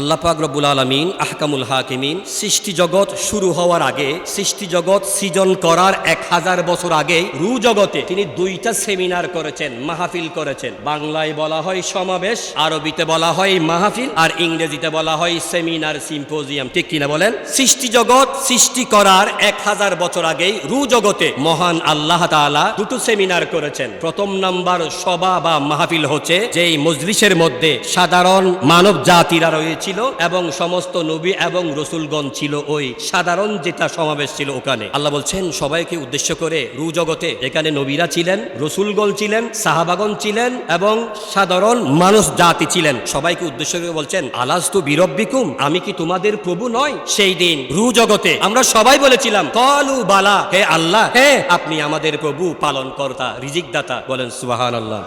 আল্লাহ পাক রব্বুল আলমিন আহকামুল হাকিমিন সৃষ্টি জগৎ শুরু হওয়ার আগে, সৃষ্টি জগৎ সৃজন করার এক হাজার বছর আগে রু জগতে তিনি দুইটা সেমিনার করেছেন, মাহফিল করেছেন। বাংলায় বলা হয় সমাবেশ, আরবিতে বলা হয় মাহফিল, আর ইংরেজিতে বলা হয় সেমিনার, সিম্পোজিয়াম। ঠিক কিনা বলেন? সৃষ্টি জগৎ সৃষ্টি করার এক হাজার বছর আগেই রু জগতে মহান আল্লাহ তাআলা দুটো সেমিনার করেছেন। প্রথম নাম্বার সভা বা মাহফিল হচ্ছে, যেই মজলিসের মধ্যে সাধারণ মানব জাতিরা রয়েছিল এবং সমস্ত নবী এবং রসুলগণ ছিল ওই সাধারণ যেটা সমাবেশ ছিল ওখানে। আল্লাহ বলছেন, সবাইকে উদ্দেশ্য করে রু জগতে এখানে নবীরা ছিলেন, রসুলগণ ছিলেন সাহাবাগন ছিলেন এবং সাধারণ মানুষ জাতি ছিলেন। সবাইকে উদ্দেশ্য করে বলছেন, আলাস্তু বিরব্বিকুম, আমি কি তোমাদের প্রভু নয়? সেই দিন রু জগতে আমরা সবাই বলেছিলাম, কলু বালা, হে আল্লাহ, হে, আপনি আমাদের প্রভু পালন কর্তা রিজিক দাতা বলেন সুবাহান আল্লাহ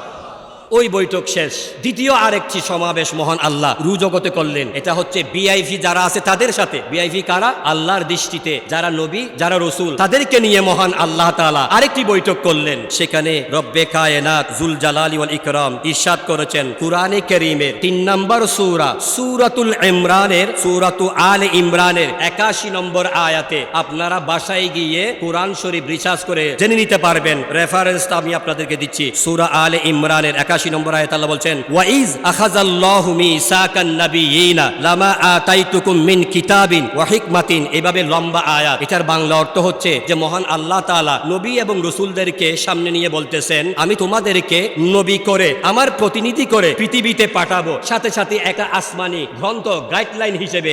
ওই বৈঠক শেষ। দ্বিতীয় আরেকটি সমাবেশ মহান আল্লাহ রু জগতে করলেন। এটা হচ্ছে বিআইভি যারা আছে তাদের সাথে। বিআইভি কারা? আল্লাহর দৃষ্টিতে যারা নবী, যারা রসুল, তাদেরকে নিয়ে মহান আল্লাহ তাআলা আরেকটি বৈঠক করলেন। সেখানে রব্বে কায়নাত জুল জালালি ওয়াল ইকরাম ইরশাদ করেছেন কুরআনে কারীমের তিন নম্বর সূরা, সূরাতুল ইমরানের, সূরাতু আলে ইমরানের একাশি নম্বর আয়াতে আপনারা বাসায় গিয়ে কোরআন শরীফ রিসার্চ করে জেনে নিতে পারবেন। রেফারেন্সটা আমি আপনাদেরকে দিচ্ছি। সুরা আল ইমরানের একাশি নম্বর আয়াত আল্লাহ বলছেন, ওয়াইজ আখাযাল্লাহু মিসাকান নাবিয়িনা লামা আতাইতুকুম মিন কিতাবিন ওয়া হিকমাতিন। এভাবে লম্বা আয়াত। এটার বাংলা অর্থ হচ্ছে যে মহান আল্লাহ তাআলা নবী এবং সামনে নিয়ে বলতেছেন, আমি তোমাদেরকে নবী করে, আমার প্রতিনিধি করে পৃথিবীতে পাঠাবো। সাথে সাথে একটা আসমানি গ্রন্থ গাইডলাইন হিসেবে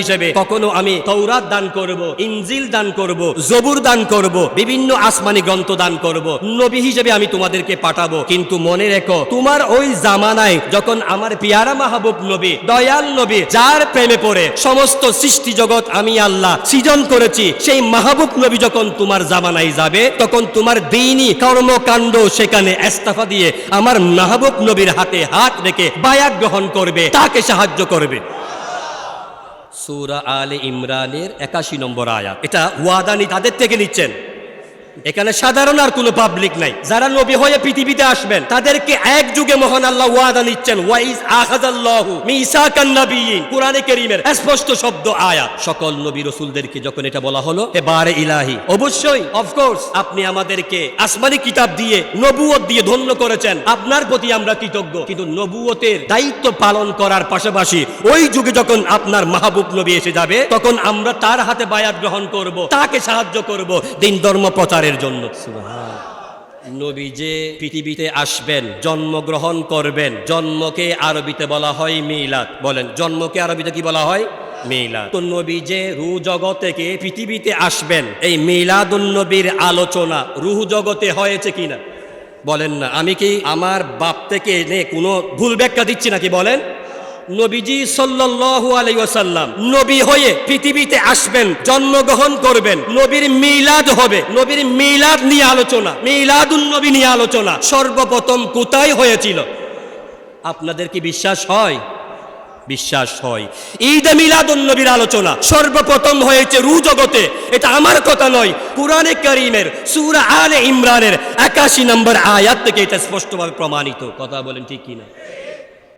হিসেবে কখনো আমি তৌরাত দান করব, ইনজিল দান করব, জবুর দান করব, বিভিন্ন আসমানি গ্রন্থ দান করব। নবী হিসেবে আমি তোমাদেরকে পাঠাবো। কিন্তু মনে রেখো। তোমার ওই জামানায় যখন আমার পিয়ারা মাহবুব নবী, দয়াল নবী যার প্রেমে পড়ে সমস্ত সৃষ্টি জগৎ আমি আল্লাহ সৃজন করেছি, সেই মাহবুব নবী যখন তোমার জামানায় যাবে, তখন তোমার দিনই কর্মকাণ্ড সেখানে এস্তাফা দিয়ে আমার মাহবুব নবীর হাতে হাত রেখে বায়াত গ্রহণ করবে, তাকে সাহায্য করবে। সূরা আলে ইমরানের একাশি নম্বর আয়াত। এটা ওয়াদানি তাদের থেকে নিচ্ছেন। এখানে সাধারণ আর কোনো পাবলিক নাই। যারা নবী হয়ে পৃথিবীতে আসবেন, তাদেরকে এক যুগে মহান আল্লাহ ওয়াদা নিচ্ছেন ওয়াইজ আখাযাল্লাহু মিসাকান নাবিয়িন কোরআনে কারীমের স্পষ্ট শব্দ আয়াত। সকল নবী রাসূলদেরকে যখন এটা বলা হলো এ বারে ইলাহি, অবশ্যই অফকোর্স আপনি আমাদেরকে আসমানি কিতাব দিয়ে নবুয়ত দিয়ে ধন্য করেছেন। আপনার প্রতি আমরা কৃতজ্ঞ। কিন্তু নবুয়তের দায়িত্ব পালন করার পাশাপাশি ওই যুগে যখন আপনার মাহবুব নবী এসে যাবে, তখন আমরা তার হাতে বায়াত গ্রহণ করব, তাকে সাহায্য করব, দিন ধর্ম প্রচারের জন্য। নবী যে পৃথিবীতে আসবেন, জন্মগ্রহণ করবেন। জন্মকে আরবিতে বলা হয় মিলাদ। বলেন, জন্মকে আরবিতে কি বলা হয়? মিলাদ। তো নবী যে রু জগৎ থেকে পৃথিবীতে আসবেন। এই মিলাদুন নবীর আলোচনা রুহ জগতে হয়েছে কিনা? বলেন না। আমি কি আমার বাপ থেকে এনে কোনো ভুল ব্যাখ্যা দিচ্ছি নাকি বলেন? নবীজি সাল্লাল্লাহু আলাইহি ওয়াসাল্লাম নবী হয়ে পৃথিবীতে আসবেন, জন্মগ্রহণ করবেন, নবীর মিলাদ হবে, নবীর মিলাদ নিয়ে আলোচনা, মিলাদুন নবী নিয়ে আলোচনা সর্বপ্রথম কোথায় হয়েছিল? আপনাদের কি বিশ্বাস হয়? বিশ্বাস হয়। ঈদ মিলাদুন নবীর আলোচনা সর্বপ্রথম হয়েছে রু জগতে, এটা আমার কথা নয়, কুরআনে কারীমের, সূরা আলে ইমরানের 81 নম্বর আয়াত থেকে এটা স্পষ্টভাবে প্রমাণিত। কথা বলেন ঠিক কিনা?